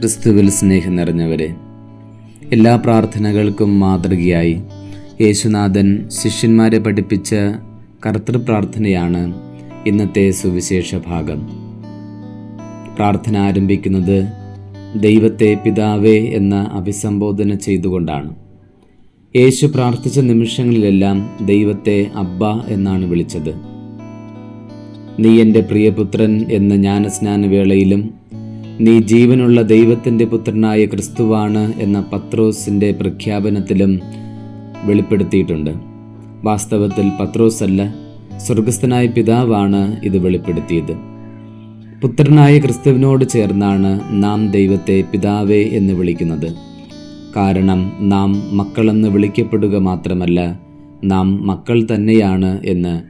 ക്രിസ്തുവിൽ സ്നേഹം നിറഞ്ഞവരെ എല്ലാ പ്രാർത്ഥനകൾക്കും മാതൃകയായി യേശുനാഥൻ ശിഷ്യന്മാരെ പഠിപ്പിച്ച കർത്തൃപ്രാർത്ഥനയാണ് ഇന്നത്തെ സുവിശേഷ ഭാഗം. പ്രാർത്ഥന ആരംഭിക്കുന്നത് ദൈവത്തെ പിതാവേ എന്ന അഭിസംബോധന ചെയ്തുകൊണ്ടാണ്. യേശു പ്രാർത്ഥിച്ച നിമിഷങ്ങളിലെല്ലാം ദൈവത്തെ അബ്ബ എന്നാണ് വിളിച്ചത്. നീ എന്റെ പ്രിയപുത്രൻ എന്ന ജ്ഞാനസ്നാനവേളയിലും നീ ജീവനുള്ള ദൈവത്തിന്റെ പുത്രനായ ക്രിസ്തുവാണ് എന്ന പത്രോസിന്റെ പ്രഖ്യാപനത്തിലും വെളിപ്പെടുത്തിയിട്ടുണ്ട്. വാസ്തവത്തിൽ പത്രോസ് അല്ല സ്വർഗസ്ഥനായ പിതാവാണ് ഇത് വെളിപ്പെടുത്തിയത്. പുത്രനായ ക്രിസ്തുവിനോട് ചേർന്നാണ് നാം ദൈവത്തെ പിതാവേ എന്ന് വിളിക്കുന്നത്. കാരണം നാം മക്കളെന്ന് വിളിക്കപ്പെടുക മാത്രമല്ല നാം മക്കൾ തന്നെയാണ് എന്ന്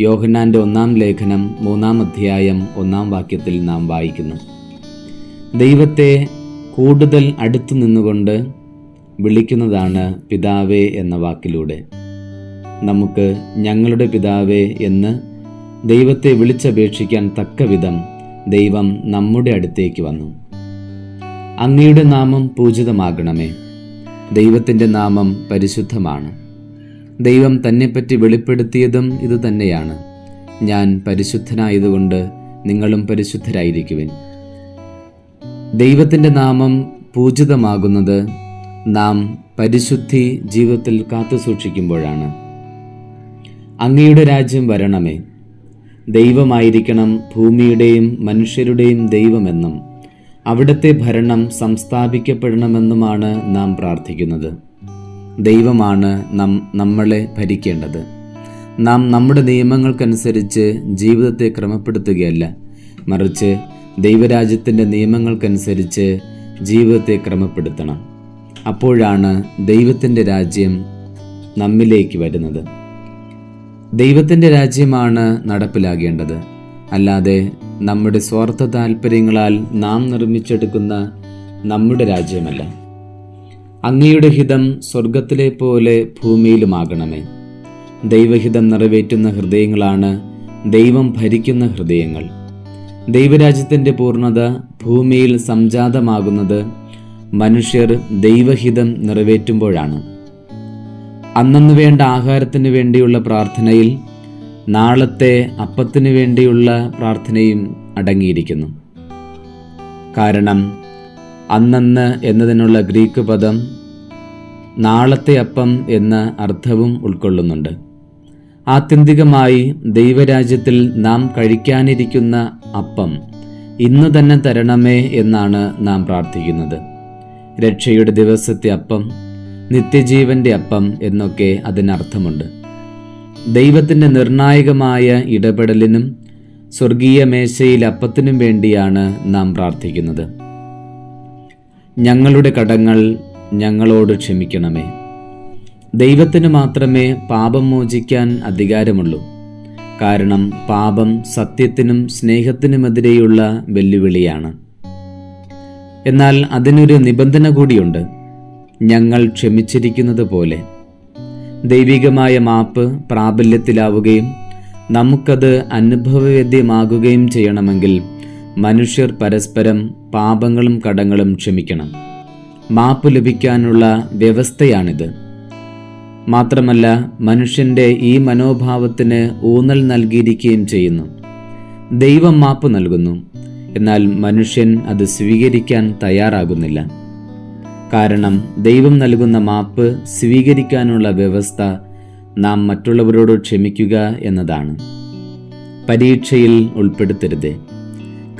യോഹന്നാന്റെ ഒന്നാം ലേഖനം മൂന്നാം അധ്യായം ഒന്നാം വാക്യത്തിൽ നാം വായിക്കുന്നു. ദൈവത്തെ കൂടുതൽ അടുത്തു നിന്നുകൊണ്ട് വിളിക്കുന്നതാണ് പിതാവേ എന്ന വാക്കിലൂടെ. നമുക്ക് ഞങ്ങളുടെ പിതാവേ എന്ന് ദൈവത്തെ വിളിച്ചപേക്ഷിക്കാൻ തക്ക വിധം ദൈവം നമ്മുടെ അടുത്തേക്ക് വന്നു. അങ്ങയുടെ നാമം പൂജിതമാകണമേ. ദൈവത്തിന്റെ നാമം പരിശുദ്ധമാണ്. ദൈവം തന്നെപ്പറ്റി വെളിപ്പെടുത്തിയതും ഇതുതന്നെയാണ്. ഞാൻ പരിശുദ്ധനായതുകൊണ്ട് നിങ്ങളും പരിശുദ്ധരായിരിക്കുവിൻ. ദൈവത്തിന്റെ നാമം പൂജിതമാകുന്നത് നാം പരിശുദ്ധി ജീവിതത്തിൽ കാത്തു സൂക്ഷിക്കുമ്പോഴാണ്. അങ്ങയുടെ രാജ്യം വരണമേ. ദൈവമായിരിക്കണം ഭൂമിയുടെയും മനുഷ്യരുടെയും ദൈവമെന്നും അവിടുത്തെ ഭരണം സംസ്ഥാപിക്കപ്പെടണമെന്നുമാണ് നാം പ്രാർത്ഥിക്കുന്നത്. ദൈവമാണ് നം നമ്മളെ ഭരിക്കേണ്ടത്. നാം നമ്മുടെ നിയമങ്ങൾക്കനുസരിച്ച് ജീവിതത്തെ ക്രമപ്പെടുത്തുകയല്ല മറിച്ച് ദൈവരാജ്യത്തിന്റെ നിയമങ്ങൾക്കനുസരിച്ച് ജീവിതത്തെ ക്രമപ്പെടുത്തണം. അപ്പോഴാണ് ദൈവത്തിന്റെ രാജ്യം നമ്മിലേക്ക് വരുന്നത്. ദൈവത്തിന്റെ രാജ്യമാണ് നടപ്പിലാകേണ്ടത്. അല്ലാതെ നമ്മുടെ സ്വാർത്ഥ താല്പര്യങ്ങളാൽ നാം നിർമ്മിച്ചെടുക്കുന്ന നമ്മുടെ രാജ്യമല്ല. അങ്ങയുടെ ഹിതം സ്വർഗത്തിലെ പോലെ ഭൂമിയിലുമാകണമേ. ദൈവഹിതം നിറവേറ്റുന്ന ഹൃദയങ്ങളാണ് ദൈവം ഭരിക്കുന്ന ഹൃദയങ്ങൾ. ദൈവരാജ്യത്തിന്റെ പൂർണത ഭൂമിയിൽ സംജാതമാകുന്നത് മനുഷ്യർ ദൈവഹിതം നിറവേറ്റുമ്പോഴാണ്. അന്നു വേണ്ട ആഹാരത്തിന് വേണ്ടിയുള്ള പ്രാർത്ഥനയിൽ നാളത്തെ അപ്പത്തിനു വേണ്ടിയുള്ള പ്രാർത്ഥനയും അടങ്ങിയിരിക്കുന്നു. കാരണം അന്നന്ന് എന്നതിനുള്ള ഗ്രീക്ക് പദം നാളത്തെ അപ്പം എന്ന അർത്ഥവും ഉൾക്കൊള്ളുന്നുണ്ട്. ആത്യന്തികമായി ദൈവരാജ്യത്തിൽ നാം കഴിക്കാനിരിക്കുന്ന അപ്പം ഇന്ന് തന്നെ തരണമേ എന്നാണ് നാം പ്രാർത്ഥിക്കുന്നത്. രക്ഷയുടെ ദിവസത്തെ അപ്പം നിത്യജീവന്റെ അപ്പം എന്നൊക്കെ അതിനർത്ഥമുണ്ട്. ദൈവത്തിന്റെ നിർണായകമായ ഇടപെടലിനും സ്വർഗീയ മേശയിൽ അപ്പത്തിനും വേണ്ടിയാണ് നാം പ്രാർത്ഥിക്കുന്നത്. ഞങ്ങളുടെ കടങ്ങൾ ഞങ്ങളോട് ക്ഷമിക്കണമേ. ദൈവത്തിന് മാത്രമേ പാപം മോചിക്കാൻ അധികാരമുള്ളൂ. കാരണം പാപം സത്യത്തിനും സ്നേഹത്തിനുമെതിരെയുള്ള വെല്ലുവിളിയാണ്. എന്നാൽ അതിനൊരു നിബന്ധന കൂടിയുണ്ട്. ഞങ്ങൾ ക്ഷമിച്ചിരിക്കുന്നത് പോലെ. ദൈവികമായ മാപ്പ് പ്രാബല്യത്തിലാവുകയും നമുക്കത് അനുഭവവേദ്യമാകുകയും ചെയ്യണമെങ്കിൽ മനുഷ്യർ പരസ്പരം പാപങ്ങളും കടങ്ങളും ക്ഷമിക്കണം. മാപ്പ് ലഭിക്കാനുള്ള വ്യവസ്ഥയാണിത്. മാത്രമല്ല മനുഷ്യന്റെ ഈ മനോഭാവത്തിന് ഊന്നൽ നൽകിയിരിക്കുകയും ചെയ്യുന്നു. ദൈവം മാപ്പ് നൽകുന്നു. എന്നാൽ മനുഷ്യൻ അത് സ്വീകരിക്കാൻ തയ്യാറാകുന്നില്ല. കാരണം ദൈവം നൽകുന്ന മാപ്പ് സ്വീകരിക്കാനുള്ള വ്യവസ്ഥ നാം മറ്റുള്ളവരോട് ക്ഷമിക്കുക എന്നതാണ്. പരീക്ഷയിൽ ഉൾപ്പെടുത്തരുത്.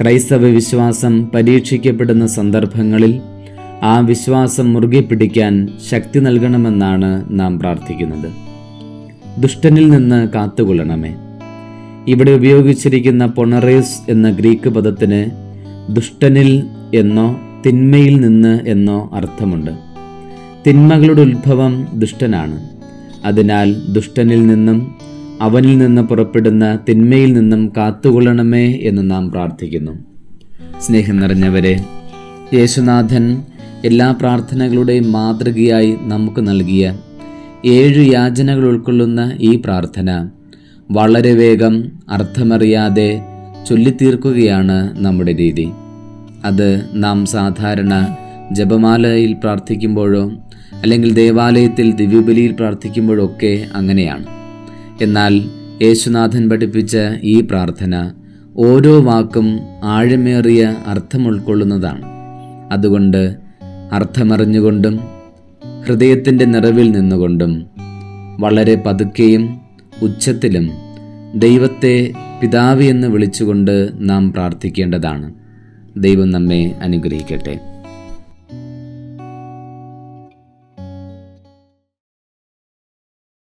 ക്രൈസ്തവ വിശ്വാസം പരീക്ഷിക്കപ്പെടുന്ന സന്ദർഭങ്ങളിൽ ആ വിശ്വാസം മുറുകെ പിടിക്കാൻ ശക്തി നൽകണമെന്നാണ് നാം പ്രാർത്ഥിക്കുന്നത്. ദുഷ്ടനിൽ നിന്ന് കാത്തുകൊള്ളണമേ. ഇവിടെ ഉപയോഗിച്ചിരിക്കുന്ന പൊണറേസ് എന്ന ഗ്രീക്ക് പദത്തിന് ദുഷ്ടനിൽ എന്നോ തിന്മയിൽ നിന്ന് എന്നോ അർത്ഥമുണ്ട്. തിന്മകളുടെ ഉത്ഭവം ദുഷ്ടനാണ്. അതിനാൽ ദുഷ്ടനിൽ നിന്നും അവനിൽ നിന്ന് പുറപ്പെടുന്ന തിന്മയിൽ നിന്നും കാത്തുകൊള്ളണമേ എന്ന് നാം പ്രാർത്ഥിക്കുന്നു. സ്നേഹം നിറഞ്ഞവരെ യേശുനാഥൻ എല്ലാ പ്രാർത്ഥനകളുടെയും മാതൃകയായി നമുക്ക് നൽകിയ ഏഴ് യാചനകൾ ഉൾക്കൊള്ളുന്ന ഈ പ്രാർത്ഥന വളരെ വേഗം അർത്ഥമറിയാതെ ചൊല്ലിത്തീർക്കുകയാണ് നമ്മുടെ രീതി. അത് നാം സാധാരണ ജപമാലയിൽ പ്രാർത്ഥിക്കുമ്പോഴോ അല്ലെങ്കിൽ ദേവാലയത്തിൽ ദിവ്യബലിയിൽ പ്രാർത്ഥിക്കുമ്പോഴോ ഒക്കെ അങ്ങനെയാണ്. എന്നാൽ യേശുനാഥൻ പഠിപ്പിച്ച ഈ പ്രാർത്ഥന ഓരോ വാക്കും ആഴമേറിയ അർത്ഥം ഉൾക്കൊള്ളുന്നതാണ്. അതുകൊണ്ട് അർത്ഥമറിഞ്ഞുകൊണ്ടും ഹൃദയത്തിന്റെ നിറവിൽ നിന്നുകൊണ്ടും വളരെ പതുക്കെയും ഉച്ചത്തിലും ദൈവത്തെ പിതാവ് എന്ന് വിളിച്ചുകൊണ്ട് നാം പ്രാർത്ഥിക്കേണ്ടതാണ്. ദൈവം നമ്മെ അനുഗ്രഹിക്കട്ടെ.